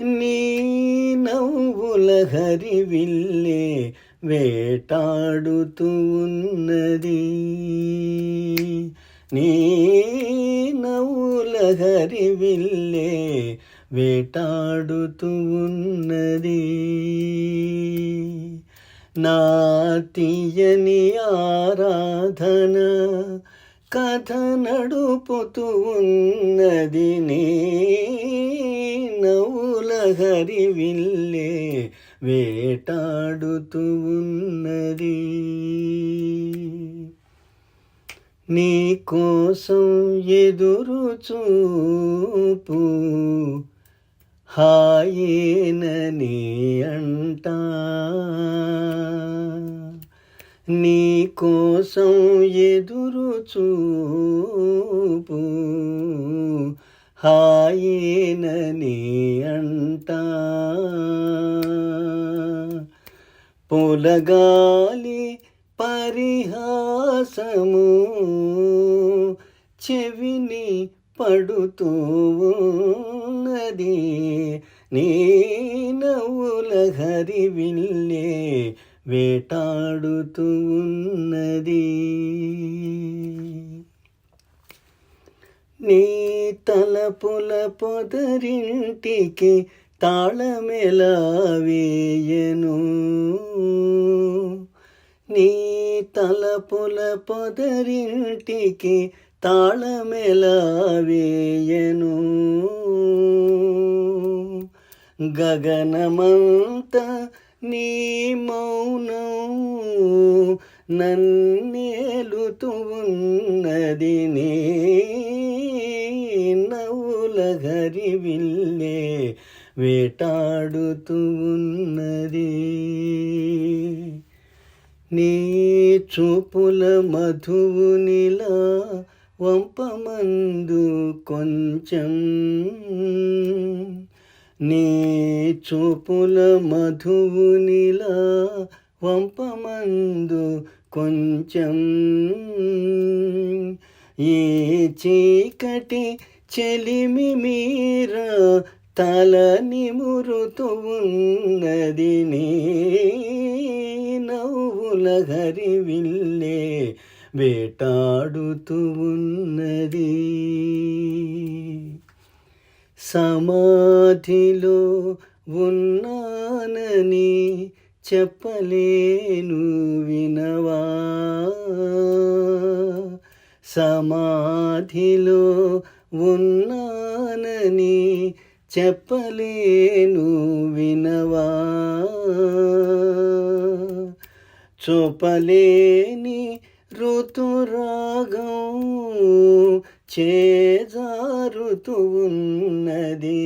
నీ నవ్వుల హరివిల్లే వేటాడుతూ ఉన్నది. నీ నవ్వుల హరివిల్లే వేటాడుతూ ఉన్నది. నా తీయని ఆరాధన కథ నడుపుతూ ఉన్నది. నీ నవ్వులహరి విల్లే వేటాడుతూ ఉన్నది. నీ కోసం ఎదురు చూపు హాయేనని అంట. నీ కోసం ఎదురు చూపు హాయేనని అంట. పొలగాలి పరిహాసము చెవిని పడుతూ ఉన్నది. నీ నవ్వుల హరివిల్లే వేటాడుతూ ఉన్నది. నీ తలపుల పొదరింటికి తాళమెలా వేయను నీ తలపుల పొదరింటికి తాళమెలా వేయను గగనమంత నీ మౌనం నన్నేలుతూ ఉన్నది నీ వేటాడుతూ ఉన్నది నీ చూపుల మధువునిలా వంపమందు కొంచెం. నీ చూపుల మధువునిలా వంపమందు కొంచెం. ఈ చీకటి చెలిమి మీరా తల నిమురుతూ ఉన్నది నవ్వుల హరివిల్లే వేటాడుతూ ఉన్నది. సమాధిలో ఉన్నానని చెప్పలేను వినవా. సమాధిలో ఉన్నానని చెప్పలేను వినవా? చూపలేని ఋతురాగం చేజారుతున్నది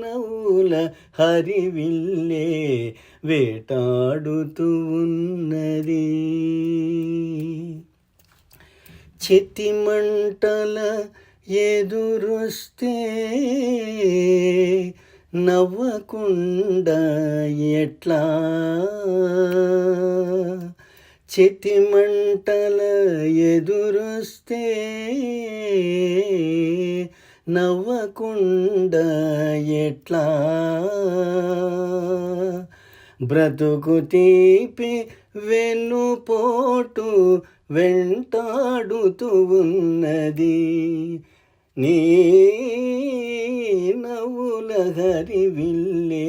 నవ్వుల హరివిల్లే వేటాడుతూ ఉన్నది చెత్తి మంటల ఎదురొస్తే నవ్వకుండా ఎట్లా? చెతి మంటల ఎదురొస్తే నవ్వకుండా ఎట్లా? బ్రతుకు తీపి వెన్నుపోటు వెంటాడుతూ ఉన్నది. నీ నవ్వుల హరివిల్లే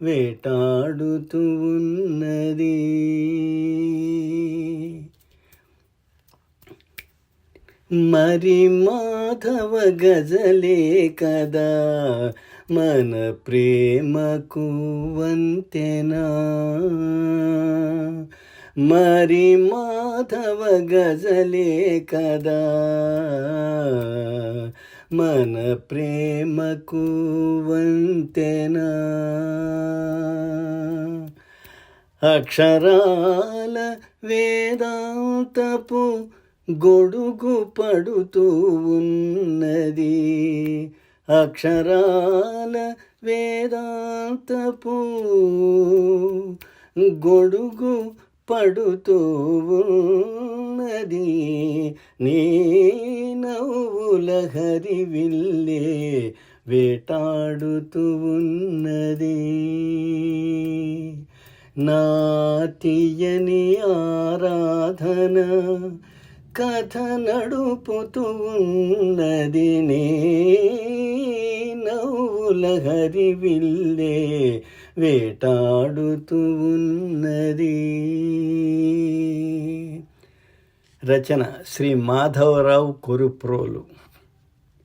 వేటాడుతూ ఉన్నది మరి మాధవ గజలే కదా మన ప్రేమకు వంతెనా? మరి మాధవ గజలే కదా మన ప్రేమకు వంతెనా అక్షరాల వేదాంతపు గొడుగు పడుతూ ఉన్నది అక్షరాల వేదాంతపు గొడుగు పడుతూ ఉన్నది నీ నవ్వుల హరివిల్లే వేటాడుతూ ఉన్నది నా తీయని ఆరాధన కథ నడుపుతూ ఉన్నది నే నవ్వుల హరివిల్లే వేటాడుతూ ఉన్నది. రచన శ్రీ మాధవరావు కొరుప్రోలు.